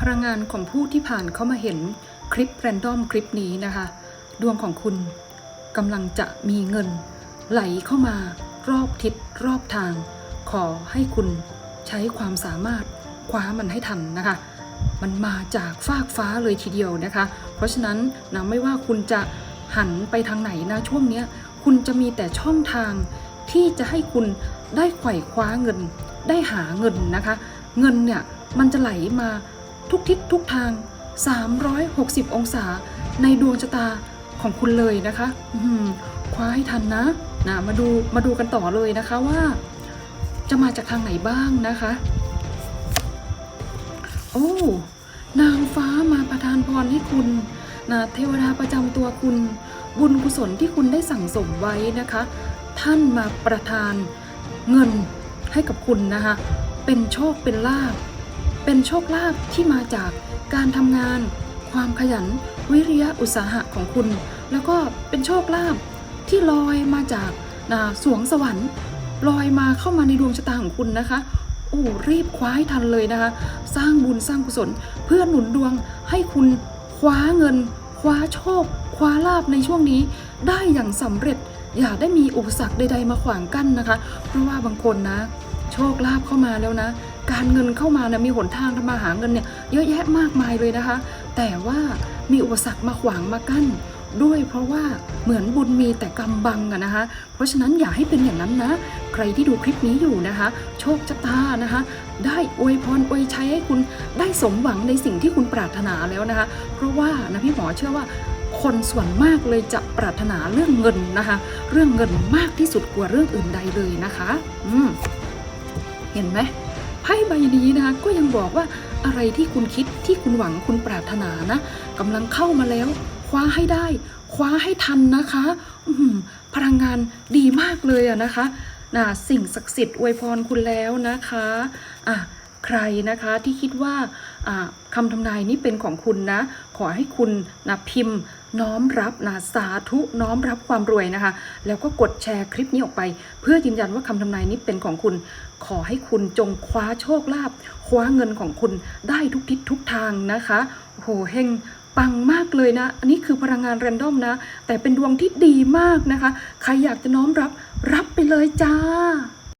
พลังงานของผู้ที่ผ่านเข้ามาเห็นคลิปแรนดอมคลิปนี้นะคะ ดวงของคุณกำลังจะมีเงิน ไหลเข้ามารอบทิศรอบทาง ขอให้คุณใช้ความสามารถคว้ามันให้ทันนะคะ มันมาจากฟากฟ้าเลยทีเดียวนะคะ เพราะฉะนั้นนะไม่ว่าคุณจะหันไปทางไหนนะช่วงนี้คุณจะมีแต่ช่องทางที่จะให้คุณได้ไขว่คว้าเงิน ได้หาเงินนะคะ เงินเนี่ยมันจะไหลมา ทุกทิศทุกทาง 360 องศา ในดวงชะตาของคุณเลยนะคะคว้าให้ทันนะนะมาดูมาดูกันต่อเลยนะคะว่า จะมาจากทางไหนบ้างนะคะ โอ้นางฟ้ามาประทานพรให้คุณนะเทวดาประจำตัวคุณ บุญกุศลที่คุณได้สั่งสมไว้นะคะ ท่านมาประทานเงินให้กับคุณนะคะ เป็นโชคเป็นลาภ เป็นโชคลาภที่มาจากการทำงาน ความขยัน วิริยะอุตสาหะของคุณ แล้วก็เป็นโชคลาภที่ลอยมาจากนะสวงสวรรค์ลอยมาเข้ามาในดวงชะตาของคุณนะคะโอ้รีบคว้าให้ทันเลยนะคะ สร้างบุญสร้างกุศล เพื่อหนุนดวงให้คุณคว้าเงิน คว้าโชค คว้าลาบในช่วงนี้ ได้อย่างสำเร็จ อย่าได้มีอุปสรรคใด ๆ มาขวางกั้นนะคะ เพราะว่าบางคนนะ โชคลาภเข้ามาแล้วนะ การเงินเข้ามานะมีหนทางทำมาหาเงินเนี่ยเยอะแยะมากมายเลยนะคะ แต่ว่ามีอุปสรรคมาขวางมากั้นด้วยเพราะว่าเหมือนบุญมีแต่กำบังอะนะคะ เพราะฉะนั้นอย่าให้เป็นอย่างนั้นนะ ใครที่ดูคลิปนี้อยู่นะคะ โชคชะตานะคะ ได้อวยพรอวยชัยให้คุณได้สมหวังในสิ่งที่คุณปรารถนาแล้วนะคะ เพราะว่านะพี่หมอเชื่อว่าคนส่วนมากเลยจะปรารถนาเรื่องเงินนะคะ เรื่องเงินมากที่สุดกว่าเรื่องอื่นใดเลยนะคะ อืม เห็นไหม ไพ่ใบนี้นะคะก็ยังบอกว่าอะไรที่คุณคิดที่คุณหวังคุณปรารถนานะกำลังเข้ามาแล้ว คว้าให้ได้ คว้าให้ทันนะคะอืพลังงานดีมากเลยอะนะคะนะสิ่งศักดิ์สิทธิ์อวยพรคุณแล้วนะคะอะ ใครนะคะที่คิดว่าอ่าคำทำนายนี้เป็นของคุณนะ ขอให้คุณนะพิมพ์น้อมรับนะสาธุน้อมรับความรวยนะคะ แล้วก็กดแชร์คลิปนี้ออกไป เพื่อยืนยันว่าคำทำนายนี้เป็นของคุณ ขอให้คุณจงคว้าโชคลาภคว้าเงินของคุณได้ทุกทิศทุกทางนะคะโอ้โหเฮงปังมากเลยนะ อันนี้คือพลังงานแรนดอมนะ แต่เป็นดวงที่ดีมากนะคะ ใครอยากจะน้อมรับรับไปเลยจ้า